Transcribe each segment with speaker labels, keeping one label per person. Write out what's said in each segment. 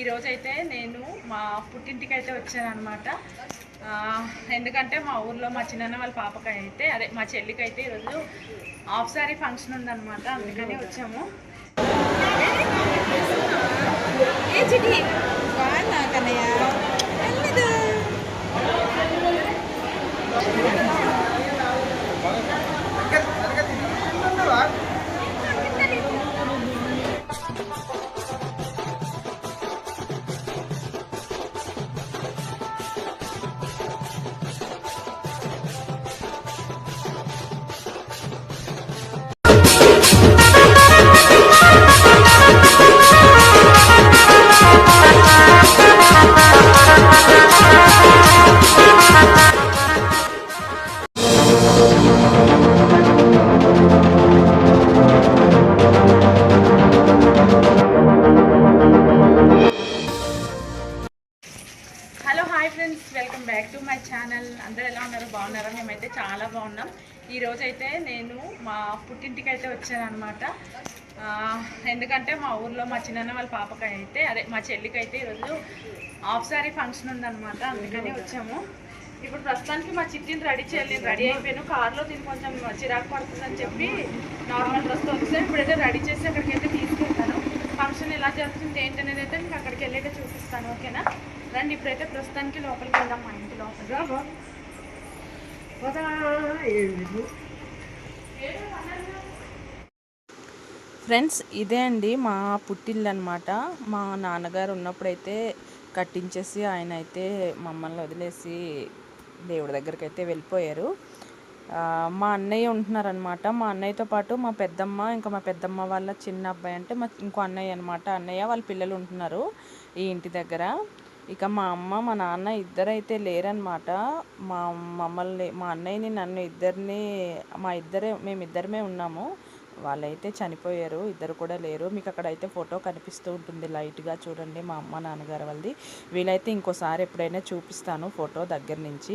Speaker 1: ఈరోజైతే నేను మా పుట్టింటికి అయితే వచ్చాను అనమాట ఎందుకంటే మా ఊర్లో మా చిన్న వాళ్ళ పాపకి అయితే అదే మా చెల్లికి అయితే ఈరోజు హాఫ్ సారీ ఫంక్షన్ ఉందన్నమాట. అందుకని వచ్చాము. హలో చిన్న వాళ్ళ పాపకి అయితే అదే మా చెల్లికి అయితే ఈరోజు హాఫ్ సారీ ఫంక్షన్ ఉందన్నమాట అందుకని వచ్చాము. ఇప్పుడు ప్రస్తుతానికి మా చిట్టిని రెడీ చేయాలి నేను రెడీ అయిపోయాను. కార్లో దీని కొంచెం చిరాకు పడుతుందని చెప్పి నార్మల్ డ్రెస్తో వచ్చాను ఇప్పుడైతే రెడీ చేసి అక్కడికి అయితే తీసుకెళ్తాను. ఫంక్షన్ ఎలా జరుగుతుంది ఏంటనేది అయితే మీకు అక్కడికి వెళ్ళాక చూపిస్తాను ఓకేనా? రండి ఇప్పుడైతే ప్రస్తుతానికి లోపలికి వెళ్దాం మా ఇంటి లోపల ఫ్రెండ్స్ ఇదే అండి మా పుట్టిల్లు అనమాట మా నాన్నగారు ఉన్నప్పుడైతే కట్టించేసి ఆయన అయితే మమ్మల్ని వదిలేసి దేవుడి దగ్గరికి అయితే వెళ్ళిపోయారు మా అన్నయ్య ఉంటున్నారనమాట మా అన్నయ్యతో పాటు మా పెద్దమ్మ ఇంకా మా పెద్దమ్మ వాళ్ళ చిన్న అబ్బాయి అంటే మా ఇంకో అన్నయ్య అనమాట అన్నయ్య వాళ్ళ పిల్లలు ఉంటున్నారు ఈ ఇంటి దగ్గర. ఇక మా అమ్మ మా నాన్న ఇద్దరైతే లేరనమాట మా మమ్మల్ని మా అన్నయ్యని నన్ను ఇద్దరిని మా ఇద్దరే మేమిద్దరమే ఉన్నాము. వాళ్ళైతే చనిపోయారు ఇద్దరు కూడా లేరు. మీకు అక్కడైతే ఫోటో కనిపిస్తూ ఉంటుంది లైట్గా చూడండి మా అమ్మ నాన్నగారు వాళ్ళది. వీలైతే ఇంకోసారి ఎప్పుడైనా చూపిస్తాను ఫోటో దగ్గర నుంచి.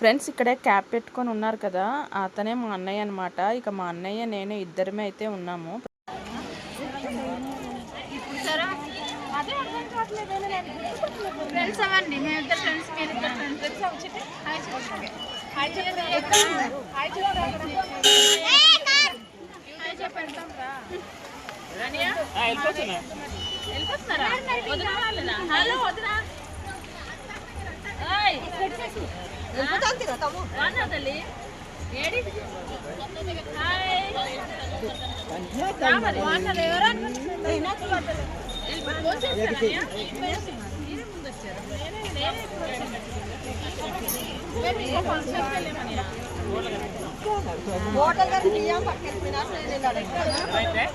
Speaker 1: ఫ్రెండ్స్ ఇక్కడే క్యాప్ పెట్టుకొని ఉన్నారు కదా అతనే మా అన్నయ్య అనమాట ఇక మా అన్నయ్య నేను ఇద్దరమే అయితే ఉన్నాము.
Speaker 2: ఫ్రెండ్స్ అవ్వండి మేమిద్దరు ఫ్రెండ్స్ మీరు ఇద్దరు ఫ్రెండ్స్ ఫ్రెండ్స్ అవ్వచ్చు హాయ్ చెప్పండి. హాయ్ చెప్పండి. హాయ్ చెప్పండి హాయ్ చెప్పండి వెళ్ళిపోతున్నారా వదిన హలో వదిన. వానా తల్లి? ఏడి హాయ్ రా మరి వానలు ఎవరు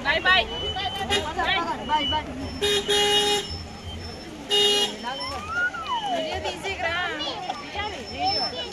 Speaker 2: బాయ్ బాయ్ వీడియో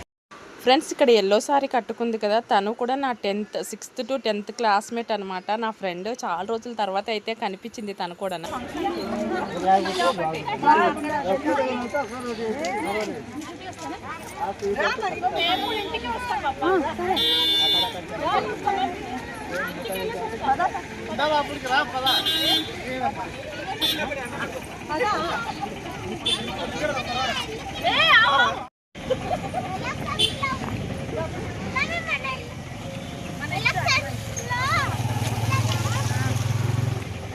Speaker 1: ఫ్రెండ్స్ ఇక్కడ ఎల్లో సారీ కట్టుకుంది కదా తను కూడా నా tenth sixth to tenth classmate అనమాట నా ఫ్రెండ్ చాలా రోజుల తర్వాత అయితే కనిపించింది తను కూడా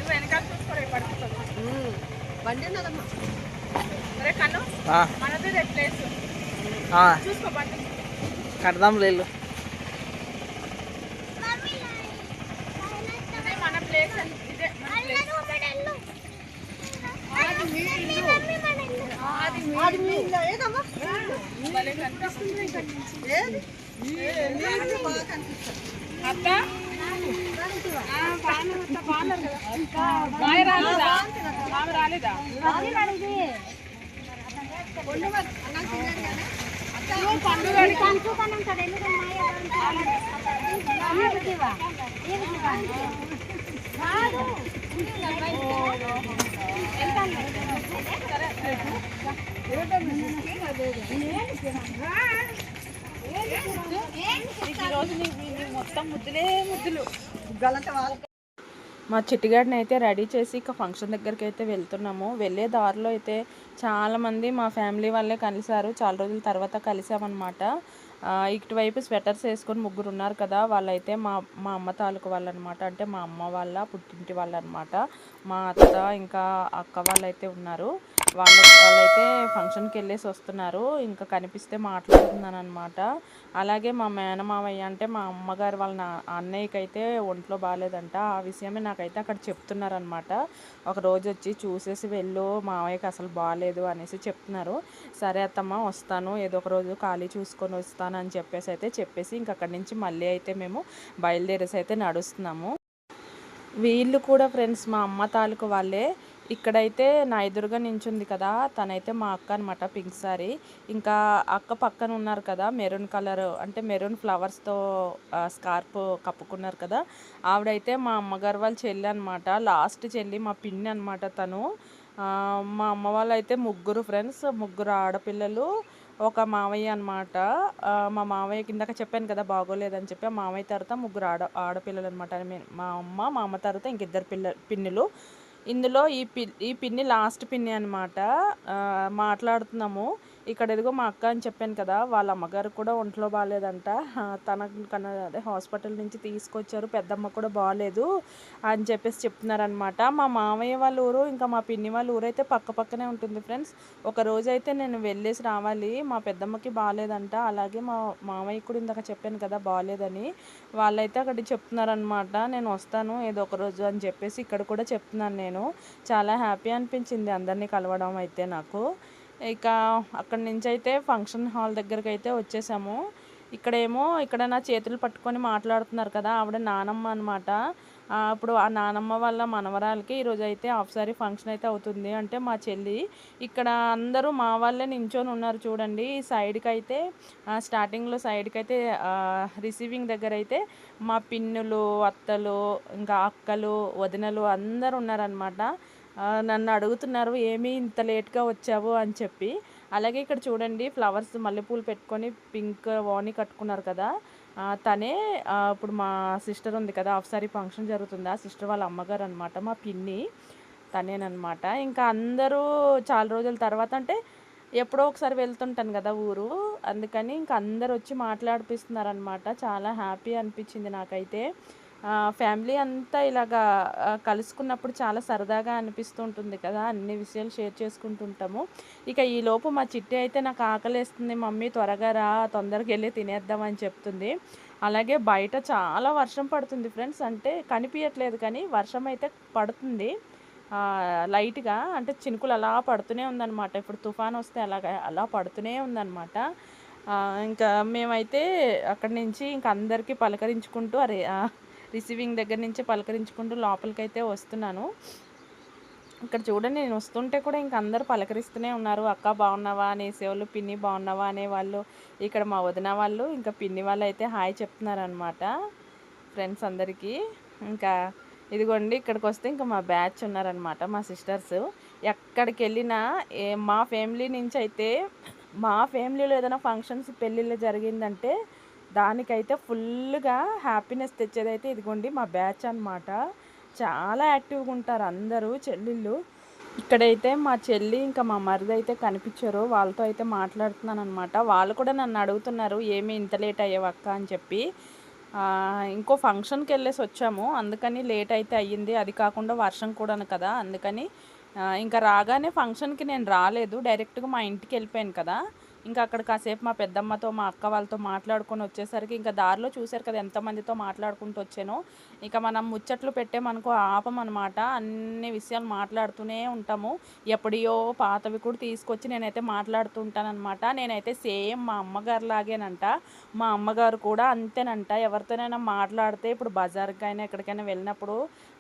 Speaker 1: వెనకాల చూసుకోరా పడుతుంది సరే కన్ను మనది రేపు ప్లేస్ చూసుకో బండి
Speaker 3: కడదాం లేదు
Speaker 1: ఇదే మన ప్లేస్ అని ఇదే మన ప్లేస్ భలే కనిపిస్తుంది. అత్త?
Speaker 2: మాయ రాలేదా? రాలేదా? ఈరోజు మొత్తం ముద్దులే ముద్దులు.
Speaker 1: గలట వాళ్ళ మా చిట్టిగాడిని అయితే రెడీ చేసి ఇక ఫంక్షన్ దగ్గరికి అయితే వెళ్తున్నాము. వెళ్ళే దారిలో అయితే చాలామంది మా ఫ్యామిలీ వాళ్ళే కలిశారు. చాలా రోజుల తర్వాత కలిసామన్నమాట ఇటువైపు స్వెటర్స్ వేసుకొని ముగ్గురు ఉన్నారు కదా వాళ్ళైతే మా మా అమ్మ తాలూకు వాళ్ళు అనమాట అంటే మా అమ్మ వాళ్ళ పుట్టింటి వాళ్ళు అనమాట మా అత్త ఇంకా అక్క వాళ్ళైతే ఉన్నారు. వాళ్ళు వాళ్ళైతే ఫంక్షన్కి వెళ్ళేసి వస్తున్నారు. ఇంకా కనిపిస్తే మాట్లాడుతున్నాను అనమాట అలాగే మా మేనమావయ్య అంటే మా అమ్మగారు వాళ్ళ నా అన్నయ్యకి అయితే ఒంట్లో బాగాలేదంట ఆ విషయమే నాకైతే అక్కడ చెప్తున్నారనమాట ఒక రోజు వచ్చి చూసేసి వెళ్ళు మావయ్యకి అసలు బాగాలేదు అనేసి చెప్తున్నారు. సరే అత్తమ్మ వస్తాను. ఏదో ఒక రోజు ఖాళీ చూసుకొని వస్తాను అని చెప్పేసి అయితే చెప్పేసి ఇంక అక్కడి నుంచి మళ్ళీ అయితే మేము బయలుదేరేసి అయితే నడుస్తున్నాము. వీళ్ళు కూడా ఫ్రెండ్స్ మా అమ్మ తాలూకు వాళ్ళే. ఇక్కడైతే నా ఎదురుగా నించుంది కదా తనైతే మా అక్క అనమాట పింక్ సారీ. ఇంకా అక్క పక్కన ఉన్నారు కదా మెరూన్ కలర్ అంటే మెరూన్ ఫ్లవర్స్తో స్కార్ప్ కప్పుకున్నారు కదా. ఆవిడైతే మా అమ్మగారు వాళ్ళ చెల్లి అనమాట లాస్ట్ చెల్లి మా పిన్ని అనమాట తను. మా అమ్మ వాళ్ళు అయితే ముగ్గురు ఫ్రెండ్స్ ముగ్గురు ఆడపిల్లలు ఒక మావయ్య అనమాట మా మావయ్య కిందక చెప్పాను కదా బాగోలేదని చెప్పి మావయ్య తర్వాత ముగ్గురు ఆడ ఆడపిల్లలు అనమాట మా అమ్మ మా అమ్మ తర్వాత ఇంకిద్దరు పిల్ల పిన్నులు. ఇందులో ఈ పి ఈ పిన్ని లాస్ట్ పిన్ని అనమాట మాట్లాడుతున్నాము. ఇక్కడ ఎదుగో మా అక్క అని చెప్పాను కదా వాళ్ళ అమ్మగారు కూడా ఒంట్లో బాగాలేదంట. తన కన్నా అదే హాస్పిటల్ నుంచి తీసుకొచ్చారు పెద్దమ్మ కూడా బాగాలేదు అని చెప్పేసి చెప్తున్నారనమాట మా మామయ్య వాళ్ళ ఊరు ఇంకా మా పిన్ని వాళ్ళ ఊరు అయితే పక్క పక్కనే ఉంటుంది ఫ్రెండ్స్. ఒక రోజు అయితే నేను వెళ్ళేసి రావాలి మా పెద్దమ్మకి బాగాలేదంట. అలాగే మా మామయ్య కూడా ఇందాక చెప్పాను కదా బాగాలేదని. వాళ్ళైతే అక్కడ చెప్తున్నారనమాట నేను వస్తాను ఏదో ఒక రోజు అని చెప్పేసి ఇక్కడ కూడా చెప్తున్నాను నేను. చాలా హ్యాపీ అనిపించింది అందరినీ కలవడం అయితే నాకు. ఇక అక్కడి నుంచి అయితే ఫంక్షన్ హాల్ దగ్గరికి అయితే వచ్చేసాము. ఇక్కడేమో ఇక్కడ నా చేతులు పట్టుకొని మాట్లాడుతున్నారు కదా ఆవిడ నానమ్మ అనమాట అప్పుడు ఆ నానమ్మ వాళ్ళ మనవరాలకి ఈరోజు అయితే హాఫ్ సారీ ఫంక్షన్ అయితే అవుతుంది. అంటే మా చెల్లి ఇక్కడ అందరూ మా వాళ్ళే నించొని ఉన్నారు చూడండి. ఈ సైడ్కి అయితే స్టార్టింగ్లో సైడ్కి అయితే రిసీవింగ్ దగ్గర అయితే మా పిన్నులు అత్తలు ఇంకా అక్కలు వదినలు అందరు ఉన్నారనమాట నన్ను అడుగుతున్నారు ఏమి ఇంత లేట్గా వచ్చావు? అని చెప్పి. అలాగే ఇక్కడ చూడండి ఫ్లవర్స్ మల్లెపూలు పెట్టుకొని పింక్ వాణి కట్టుకున్నారు కదా. తనే ఇప్పుడు మా సిస్టర్ ఉంది కదా హాఫ్ సారీ ఫంక్షన్ జరుగుతుంది. ఆ సిస్టర్ వాళ్ళ అమ్మగారు అనమాట మా పిన్ని. తనేనమాట ఇంకా అందరూ చాలా రోజుల తర్వాత అంటే ఎప్పుడో ఒకసారి వెళ్తుంటాను కదా ఊరు. అందుకని ఇంకా అందరు వచ్చి మాట్లాడిపిస్తున్నారనమాట చాలా హ్యాపీ అనిపించింది నాకైతే. ఫ్యామిలీ అంతా ఇలాగా కలుసుకున్నప్పుడు చాలా సరదాగా అనిపిస్తూ ఉంటుంది కదా. అన్ని విషయాలు షేర్ చేసుకుంటుంటాము. ఇక ఈ లోపు మా చిట్టి అయితే నాకు ఆకలేస్తుంది. మమ్మీ త్వరగా రా తొందరగా వెళ్ళి తినేద్దామని చెప్తుంది. అలాగే బయట చాలా వర్షం పడుతుంది ఫ్రెండ్స్. అంటే కనిపించట్లేదు కానీ వర్షం అయితే పడుతుంది. లైట్గా అంటే చినుకులు అలా పడుతూనే ఉందన్నమాట. ఇప్పుడు తుఫాన్ వస్తే అలాగా అలా పడుతూనే ఉందన్నమాట. ఇంకా మేమైతే అక్కడి నుంచి ఇంకా అందరికీ పలకరించుకుంటూ అరే రిసీవింగ్ దగ్గర నుంచి పలకరించుకుంటూ లోపలికైతే వస్తున్నాను. ఇక్కడ చూడండి నేను వస్తుంటే కూడా ఇంక అందరూ పలకరిస్తూనే ఉన్నారు. అక్క బాగున్నావా? అనేసేవాళ్ళు పిన్ని బాగున్నావా? అనేవాళ్ళు ఇక్కడ మా వదిన వాళ్ళు ఇంకా పిన్ని వాళ్ళు అయితే హాయ్ చెప్తున్నారనమాట ఫ్రెండ్స్ అందరికీ. ఇంకా ఇదిగోండి ఇక్కడికి వస్తే ఇంకా మా బ్యాచ్ ఉన్నారనమాట మా సిస్టర్స్. ఎక్కడికి వెళ్ళినా మా ఫ్యామిలీ నుంచి అయితే మా ఫ్యామిలీలో ఏదైనా ఫంక్షన్స్ పెళ్ళిళ్ళు జరిగిందంటే దానికైతే ఫుల్గా హ్యాపీనెస్ తెచ్చేదైతే ఇదిగోండి మా బ్యాచ్ అనమాట చాలా యాక్టివ్గా ఉంటారు అందరూ చెల్లెళ్ళు. ఇక్కడైతే మా చెల్లి ఇంకా మా మరిది అయితే కనిపించారు. వాళ్ళతో అయితే మాట్లాడుతున్నాను అనమాట వాళ్ళు కూడా నన్ను అడుగుతున్నారు ఏమి ఇంత లేట్ అయ్యావు అక్క? అని చెప్పి. ఇంకో ఫంక్షన్కి వెళ్ళేసి వచ్చాము. అందుకని లేట్ అయితే అయ్యింది. అది కాకుండా వర్షం కూడా కదా. అందుకని ఇంకా రాగానే ఫంక్షన్కి నేను రాలేదు. డైరెక్ట్గా మా ఇంటికి వెళ్ళిపోయాను కదా. ఇంకా అక్కడ కాసేపు మా పెద్దమ్మతో మా అక్క వాళ్ళతో మాట్లాడుకొని వచ్చేసరికి ఇంకా దారిలో చూశారు కదా ఎంతమందితో మాట్లాడుకుంటూ వచ్చానో. ఇక మనం ముచ్చట్లు పెట్టామనుకో ఆపమనమాట. అన్ని విషయాలు మాట్లాడుతూనే ఉంటాము. ఎప్పుడియో పాతవి కూడా తీసుకొచ్చి నేనైతే మాట్లాడుతూ నేనైతే సేమ్ మా అమ్మగారు లాగేనంట మా అమ్మగారు కూడా అంతేనంట. ఎవరితోనైనా మాట్లాడితే ఇప్పుడు బజార్కి అయినా ఎక్కడికైనా వెళ్ళినప్పుడు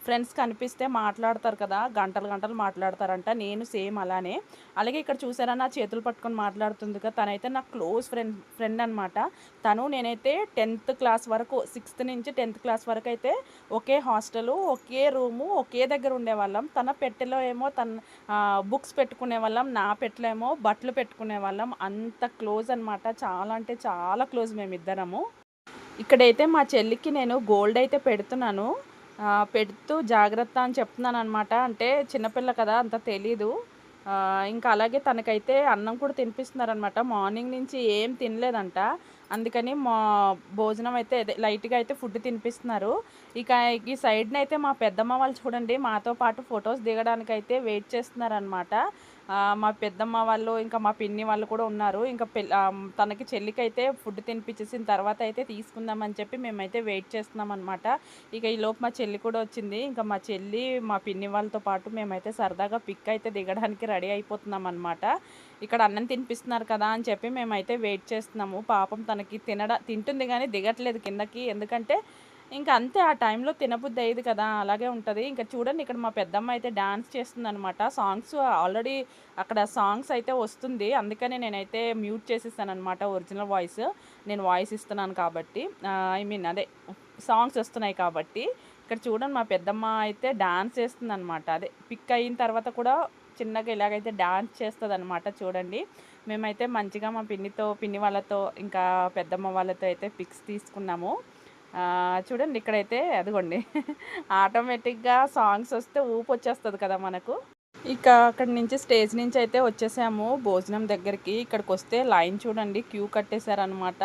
Speaker 1: ఫ్రెండ్స్ కనిపిస్తే మాట్లాడతారు కదా గంటలు గంటలు మాట్లాడతారంట నేను సేమ్ అలానే. అలాగే ఇక్కడ చూసారా నా చేతులు పట్టుకొని మాట్లాడుతుంది కదా తనైతే నా క్లోజ్ ఫ్రెండ్ ఫ్రెండ్ అనమాట తను నేనైతే టెన్త్ క్లాస్ వరకు సిక్స్త్ నుంచి టెన్త్ క్లాస్ వరకు అయితే ఒకే హాస్టల్ ఒకే రూము ఒకే దగ్గర ఉండేవాళ్ళం. తన పెట్టెలో ఏమో తన బుక్స్ పెట్టుకునే వాళ్ళం నా పెట్టెలో ఏమో బట్టలు పెట్టుకునే వాళ్ళం. అంత క్లోజ్ అనమాట చాలా అంటే చాలా క్లోజ్ మేమిద్దరము. ఇక్కడైతే మా చెల్లికి నేను గోల్డ్ అయితే పెడుతున్నాను. పెడుతూ జాగ్రత్త అని చెప్తున్నాను అనమాట అంటే చిన్నపిల్ల కదా అంత తెలీదు. ఇంకా అలాగే తనకైతే అన్నం కూడా తినిపిస్తున్నారనమాట మార్నింగ్ నుంచి ఏం తినలేదంట. అందుకని మా భోజనం అయితే లైట్గా అయితే ఫుడ్ తినిపిస్తున్నారు. ఇక ఈ సైడ్నైతే మా పెద్దమ్మ వాళ్ళు చూడండి మాతో పాటు ఫొటోస్ దిగడానికి అయితే వెయిట్ చేస్తున్నారనమాట మా పెద్దమ్మ వాళ్ళు ఇంకా మా పిన్ని వాళ్ళు కూడా ఉన్నారు. ఇంకా తనకి చెల్లికి అయితే ఫుడ్ తినిపించేసిన తర్వాత అయితే తీసుకుందామని చెప్పి మేమైతే వెయిట్ చేస్తున్నాం అనమాట ఇక ఈ లోపు మా చెల్లి కూడా వచ్చింది. ఇంకా మా చెల్లి మా పిన్ని వాళ్ళతో పాటు మేమైతే సరదాగా పిక్ అయితే దిగడానికి రెడీ అయిపోతున్నాం అనమాట ఇక్కడ అన్నం తినిపిస్తున్నారు కదా అని చెప్పి మేమైతే వెయిట్ చేస్తున్నాము. పాపం తనకి తినడ తింటుంది కానీ దిగట్లేదు కిందకి. ఎందుకంటే ఇంకా అంతే ఆ టైంలో తినబుద్ధి అయ్యేది కదా అలాగే ఉంటుంది. ఇంకా చూడండి ఇక్కడ మా పెద్దమ్మ అయితే డాన్స్ చేస్తుంది అనమాట సాంగ్స్ ఆల్రెడీ అక్కడ సాంగ్స్ అయితే వస్తుంది. అందుకని నేనైతే మ్యూట్ చేసేసాను అనమాట ఒరిజినల్ వాయిస్. నేను వాయిస్ ఇస్తున్నాను కాబట్టి ఐ మీన్ అదే సాంగ్స్ వస్తున్నాయి కాబట్టి. ఇక్కడ చూడండి మా పెద్దమ్మ అయితే డాన్స్ చేస్తుంది అనమాట అదే పిక్ అయిన తర్వాత కూడా చిన్నగా ఇలాగైతే డాన్స్ చేస్తుంది అనమాట చూడండి. మేమైతే మంచిగా మా పిన్నితో పిన్ని వాళ్ళతో ఇంకా పెద్దమ్మ వాళ్ళతో అయితే పిక్స్ తీసుకున్నాము. చూడండి ఇక్కడైతే అదిగోండి. ఆటోమేటిక్గా సాంగ్స్ వస్తే ఊపు వచ్చేస్తుంది కదా మనకు. ఇక అక్కడి నుంచి స్టేజ్ నుంచి అయితే వచ్చేసాము. భోజనం దగ్గరికి ఇక్కడికి వస్తే లైన్ చూడండి క్యూ కట్టేశారనమాట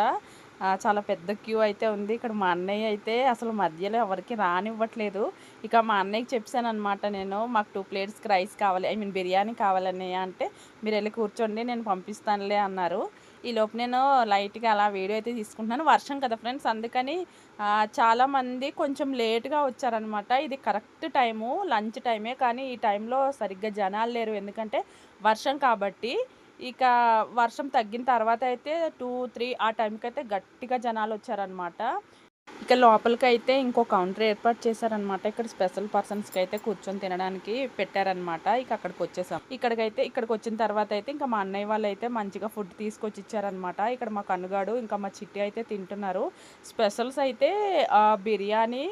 Speaker 1: చాలా పెద్ద క్యూ అయితే ఉంది. ఇక్కడ మా అన్నయ్య అయితే అసలు మధ్యలో ఎవరికి రానివ్వట్లేదు. ఇక మా అన్నయ్యకి చెప్పాను అనమాట నేను మాకు టూ ప్లేట్స్కి రైస్ కావాలి ఐ మీన్ బిర్యానీ కావాలన్నయ్య అంటే మీరు వెళ్ళి కూర్చోండి నేను పంపిస్తానులే అన్నారు. ఈ లోపు నేను లైట్గా అలా వీడియో అయితే తీసుకుంటున్నాను. వర్షం కదా ఫ్రెండ్స్ అందుకని చాలామంది కొంచెం లేట్గా వచ్చారనమాట. ఇది కరెక్ట్ టైము లంచ్ టైమే కానీ ఈ టైంలో సరిగ్గా జనాలు లేరు. ఎందుకంటే వర్షం కాబట్టి ఇక వర్షం తగ్గిన తర్వాత అయితే టూ త్రీ ఆ టైంకి అయితే గట్టిగా జనాలు వచ్చారనమాట. ఇక లోపలికి అయితే ఇంకో కౌంటర్ ఏర్పాటు చేశారనమాట ఇక్కడ స్పెషల్ పర్సన్స్కి అయితే కూర్చొని తినడానికి పెట్టారనమాట ఇక అక్కడికి వచ్చేసాం. ఇక్కడికైతే ఇక్కడికి వచ్చిన తర్వాత అయితే ఇంకా మా అన్నయ్య వాళ్ళు అయితే మంచిగా ఫుడ్ తీసుకొచ్చి ఇచ్చారనమాట ఇక్కడ మా కన్నుగాడు ఇంకా మా చిట్టి అయితే తింటున్నారు. స్పెషల్స్ అయితే బిర్యానీ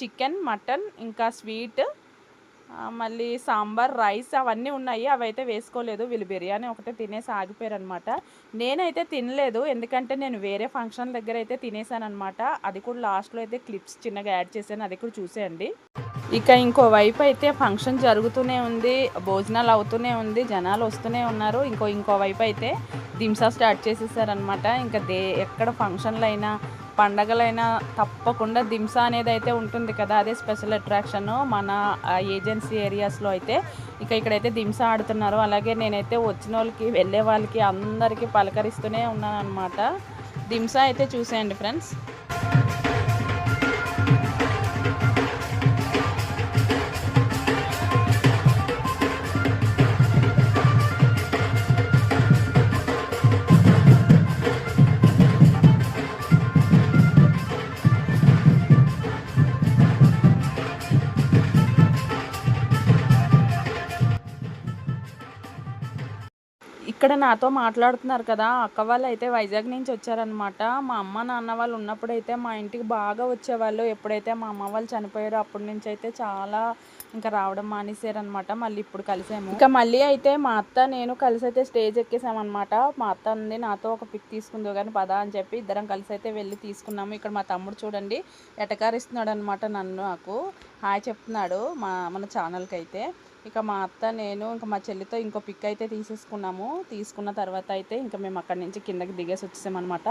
Speaker 1: చికెన్ మటన్ ఇంకా స్వీట్ మళ్ళీ సాంబార్ రైస్ అవన్నీ ఉన్నాయి. అవి అయితే వేసుకోలేదు. వీళ్ళు బిర్యానీ ఒకటే తినేసి ఆగిపోయారు అనమాట నేనైతే తినలేదు. ఎందుకంటే నేను వేరే ఫంక్షన్ దగ్గర అయితే తినేసాను అనమాట అది కూడా లాస్ట్లో అయితే క్లిప్స్ చిన్నగా యాడ్ చేశాను. అది కూడా చూసేయండి. ఇక ఇంకో వైపు అయితే ఫంక్షన్ జరుగుతూనే ఉంది. భోజనాలు అవుతూనే ఉంది. జనాలు వస్తూనే ఉన్నారు. ఇంకో ఇంకో వైపు అయితే దింసా స్టార్ట్ చేసేసారనమాట ఇంకా దే ఎక్కడ ఫంక్షన్లు అయినా పండగలైనా తప్పకుండా దింసా అనేది అయితే ఉంటుంది కదా అదే స్పెషల్ అట్రాక్షన్ మన ఏజెన్సీ ఏరియాస్లో అయితే. ఇక ఇక్కడైతే దింసా ఆడుతున్నారు. అలాగే నేనైతే వచ్చిన వాళ్ళకి వెళ్ళే వాళ్ళకి అందరికీ పలకరిస్తూనే ఉన్నాను అనమాట దింసా అయితే చూసేయండి ఫ్రెండ్స్. ఇక్కడ నాతో మాట్లాడుతున్నారు కదా అక్క వాళ్ళు అయితే వైజాగ్ నుంచి వచ్చారనమాట మా అమ్మ నాన్న వాళ్ళు ఉన్నప్పుడైతే మా ఇంటికి బాగా వచ్చేవాళ్ళు. ఎప్పుడైతే మా అమ్మ వాళ్ళు చనిపోయారో అప్పటి నుంచి అయితే చాలా ఇంకా రావడం మానేసారనమాట మళ్ళీ ఇప్పుడు కలిసాము. ఇంకా మళ్ళీ అయితే మా అత్త నేను కలిసి అయితే స్టేజ్ ఎక్కేసామన్నమాట. మా అత్త అంది నాతో ఒక పిక్ తీసుకుందో కానీ పదా అని చెప్పి ఇద్దరం కలిసి అయితే వెళ్ళి తీసుకున్నాము. ఇక్కడ మా తమ్ముడు చూడండి ఎటకారిస్తున్నాడు అనమాట నన్ను నాకు. హాయ్ చెప్తున్నాడు మా మన ఛానల్కి అయితే. ఇక మా అత్త నేను ఇంకా మా చెల్లితో ఇంకో పిక్ అయితే తీసేసుకున్నాము. తీసుకున్న తర్వాత అయితే ఇంకా మేము అక్కడి నుంచి కిందకి దిగేసి వచ్చేసామన్నమాట.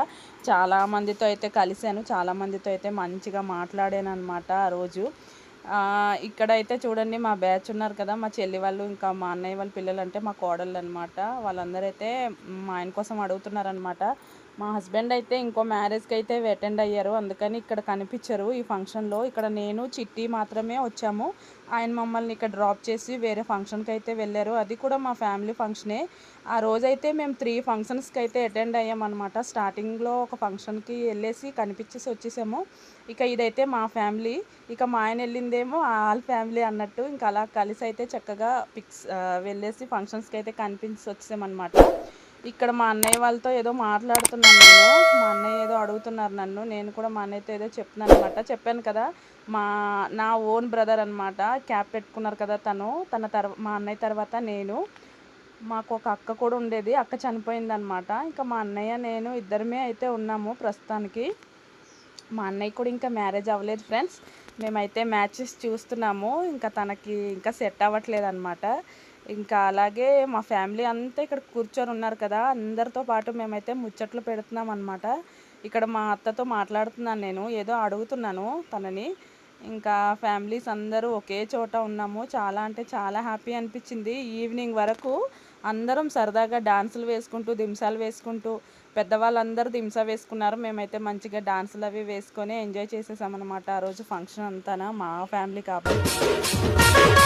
Speaker 1: చాలా మందితో అయితే కలిశాను. చాలా మందితో అయితే మంచిగా మాట్లాడాను అనమాట ఆ రోజు. ఇక్కడ ఇక్కడైతే చూడండి మా బ్యాచ్ ఉన్నారు కదా మా చెల్లి వాళ్ళు ఇంకా మా అన్నయ్య వాళ్ళ పిల్లలు అంటే మా కోడళ్ళు అనమాట వాళ్ళందరూ అయితే మా ఆయన కోసం అడుగుతున్నారనమాట మా హస్బెండ్ అయితే ఇంకో మ్యారేజ్కి అయితే అటెండ్ అయ్యారు. అందుకని ఇక్కడ కనిపించరు ఈ ఫంక్షన్లో. ఇక్కడ నేను చిట్టి మాత్రమే వచ్చాము. ఆయన మమ్మల్ని ఇక్కడ డ్రాప్ చేసి వేరే ఫంక్షన్కి అయితే వెళ్ళారు. అది కూడా మా ఫ్యామిలీ ఫంక్షనే. ఆ రోజైతే మేము త్రీ ఫంక్షన్స్కి అయితే అటెండ్ అయ్యామన్నమాట. స్టార్టింగ్లో ఒక ఫంక్షన్కి వెళ్ళేసి కనిపించేసి వచ్చేసాము. ఇక ఇదైతే మా ఫ్యామిలీ. ఇక మా ఆయన వెళ్ళిందేమో ఆల్ ఫ్యామిలీ అన్నట్టు. ఇంకా అలా కలిసి అయితే చక్కగా పిక్స్ వెళ్ళేసి ఫంక్షన్స్కి అయితే కనిపించి వచ్చేసామన్నమాట. ఇక్కడ మా అన్నయ్య వాళ్ళతో ఏదో మాట్లాడుతున్నాను నేను. మా అన్నయ్య ఏదో అడుగుతున్నారు నన్ను. నేను కూడా మా అన్నయ్యతో ఏదో చెప్తున్నాను అనమాట చెప్పాను కదా మా నా ఓన్ బ్రదర్ అనమాట క్యాప్ పెట్టుకున్నారు కదా తను. తన తర్వా మా అన్నయ్య తర్వాత నేను. మాకు ఒక అక్క కూడా ఉండేది. అక్క చనిపోయిందనమాట ఇంకా మా అన్నయ్య నేను ఇద్దరమే అయితే ఉన్నాము ప్రస్తుతానికి. మా అన్నయ్య కూడా ఇంకా మ్యారేజ్ అవ్వలేదు ఫ్రెండ్స్. మేమైతే మ్యాచెస్ చూస్తున్నాము. ఇంకా తనకి ఇంకా సెట్ అవ్వట్లేదు అనమాట ఇంకా అలాగే మా ఫ్యామిలీ అంతా ఇక్కడ కూర్చొని ఉన్నారు కదా అందరితో పాటు మేమైతే ముచ్చట్లు పెడుతున్నాం అనమాట ఇక్కడ మా అత్తతో మాట్లాడుతున్నాను నేను ఏదో అడుగుతున్నాను తనని. ఇంకా ఫ్యామిలీస్ అందరూ ఒకే చోట ఉన్నాము. చాలా అంటే చాలా హ్యాపీ అనిపించింది. ఈవినింగ్ వరకు అందరం సరదాగా డాన్సులు వేసుకుంటూ దింసాలు వేసుకుంటూ పెద్దవాళ్ళందరూ దింసా వేసుకున్నారు. మేమైతే మంచిగా డాన్సులు అవి వేసుకొని ఎంజాయ్ చేసేసామన్నమాట ఆ రోజు ఫంక్షన్ అంతా మా ఫ్యామిలీ కాబట్టి.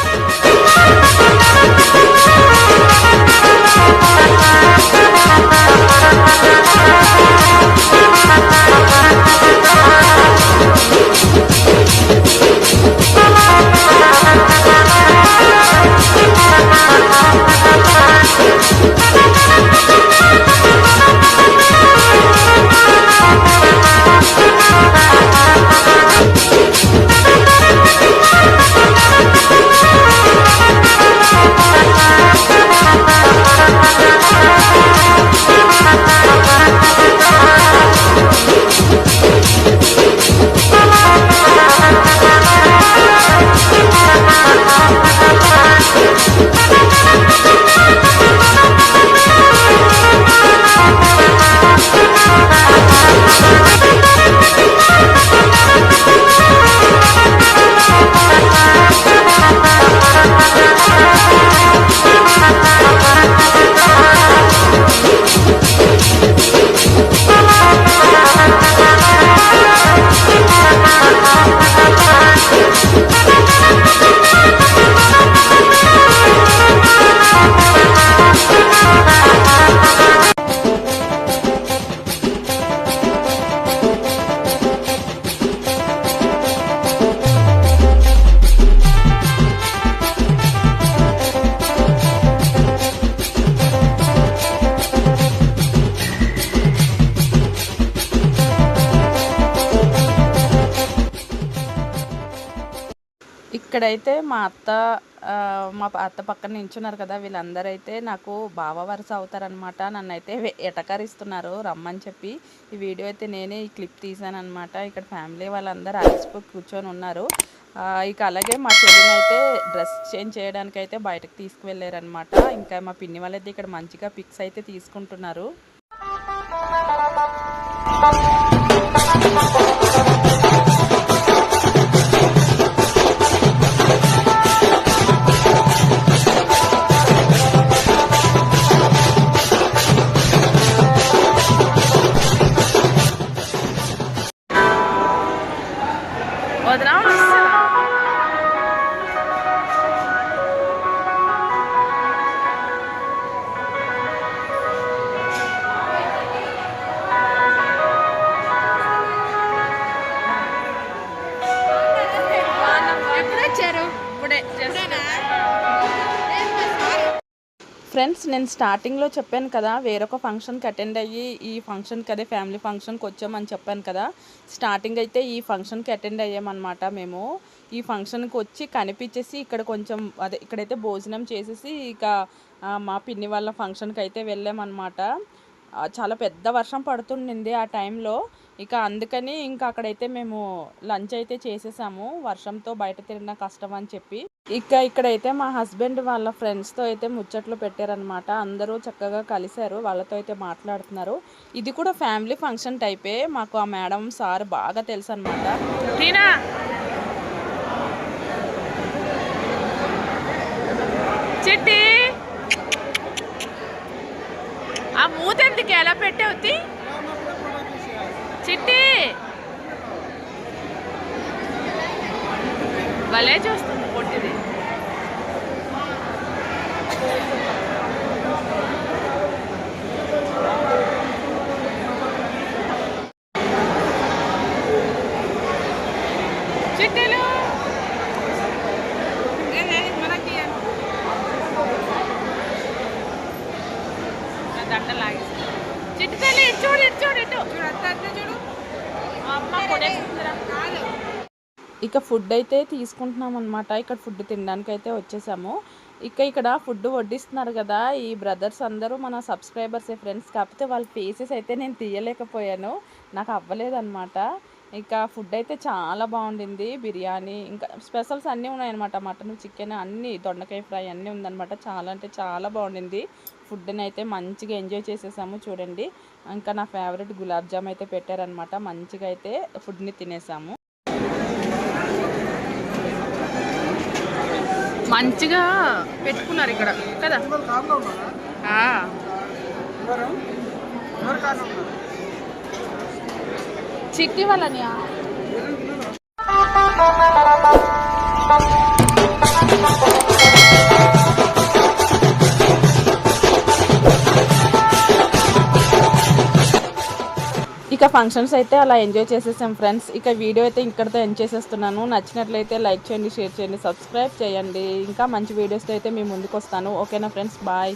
Speaker 1: అయితే మా అత్త మా అత్త పక్కన నించున్నారు కదా వీళ్ళందరూ అయితే నాకు బావ వరుస అవుతారనమాట నన్ను అయితే ఎటకరిస్తున్నారు రమ్మని చెప్పి. ఈ వీడియో అయితే నేనే ఈ క్లిప్ తీసాను అనమాట ఇక్కడ ఫ్యామిలీ వాళ్ళందరూ అలసిపోయి కూర్చొని ఉన్నారు. ఇక అలాగే మా చెల్లిని అయితే డ్రెస్ చేంజ్ చేయడానికి అయితే బయటకు తీసుకువెళ్ళారనమాట ఇంకా మా పిన్ని వాళ్ళైతే ఇక్కడ మంచిగా పిక్స్ అయితే తీసుకుంటున్నారు. ఫ్రెండ్స్ నేను స్టార్టింగ్లో చెప్పాను కదా వేరొక ఫంక్షన్కి అటెండ్ అయ్యి ఈ ఫంక్షన్కి అదే ఫ్యామిలీ ఫంక్షన్కి వచ్చామని చెప్పాను కదా స్టార్టింగ్ అయితే ఈ ఫంక్షన్కి అటెండ్ అయ్యామన్నమాట మేము. ఈ ఫంక్షన్కి వచ్చి కనిపించేసి ఇక్కడ కొంచెం అదే ఇక్కడైతే భోజనం చేసేసి ఇక మా పిన్ని వాళ్ళ ఫంక్షన్కి అయితే వెళ్ళామన్నమాట. చాలా పెద్ద వర్షం పడుతుండింది ఆ టైంలో. ఇక అందుకని ఇంకా అక్కడైతే మేము లంచ్ అయితే చేసేసాము. వర్షంతో బయట తిరిగిన కష్టం అని చెప్పి. ఇక ఇక్కడైతే మా హస్బెండ్ వాళ్ళ ఫ్రెండ్స్తో అయితే ముచ్చట్లు పెట్టారనమాట అందరూ చక్కగా కలిశారు. వాళ్ళతో అయితే మాట్లాడుతున్నారు. ఇది కూడా ఫ్యామిలీ ఫంక్షన్ టైపే. మాకు ఆ మేడం సార్ బాగా తెలుసు అనమాట
Speaker 2: టీనా
Speaker 1: చిట్టి ఆ మూత ఎందుకు ఎలా పెట్టావు చిట్టి! భలే చూస్తా పొట్టిది చిట్టెలు మనకి దండ లాగేసి చిట్టి తల్లి ఇటు చూడు ఇటు చూడు ఇటు చూడు అమ్మ కొడేసిందిరా. ఇక ఫుడ్ అయితే తీసుకుంటున్నాం అనమాట ఇక్కడ ఫుడ్ తినడానికి అయితే వచ్చేసాము. ఇక ఇక్కడ ఫుడ్ వడ్డిస్తున్నారు కదా ఈ బ్రదర్స్ అందరూ మన సబ్స్క్రైబర్స్ ఫ్రెండ్స్ కాకపోతే వాళ్ళ ఫేసెస్ అయితే నేను తీయలేకపోయాను. నాకు అవ్వలేదన్నమాట. ఇక ఫుడ్ అయితే చాలా బాగుండింది. బిర్యానీ ఇంకా స్పెషల్స్ అన్నీ ఉన్నాయన్నమాట. మటన్ చికెన్ అన్నీ దొండకాయ ఫ్రై అన్నీ ఉందన్నమాట. చాలా అంటే చాలా బాగుండింది. ఫుడ్ని అయితే మంచిగా ఎంజాయ్ చేసేసాము చూడండి. ఇంకా నా ఫేవరెట్ గులాబ్ జామ్ అయితే పెట్టారనమాట మంచిగా అయితే ఫుడ్ని తినేసాము. మంచిగా పెట్టుకున్నారు ఇక్కడ. కదా? చిట్టి వాళ్ళని ఇక ఫంక్షన్స్ అయితే అలా ఎంజాయ్ చేసేసాం ఫ్రెండ్స్ ఇక వీడియో అయితే ఇక్కడితో ఎంజాయ్ చేసేస్తున్నాను. నచ్చినట్లయితే లైక్ చేయండి షేర్ చేయండి సబ్స్క్రైబ్ చేయండి. ఇంకా మంచి వీడియోస్తో అయితే మీ ముందుకు వస్తాను ఓకేనా ఫ్రెండ్స్ బాయ్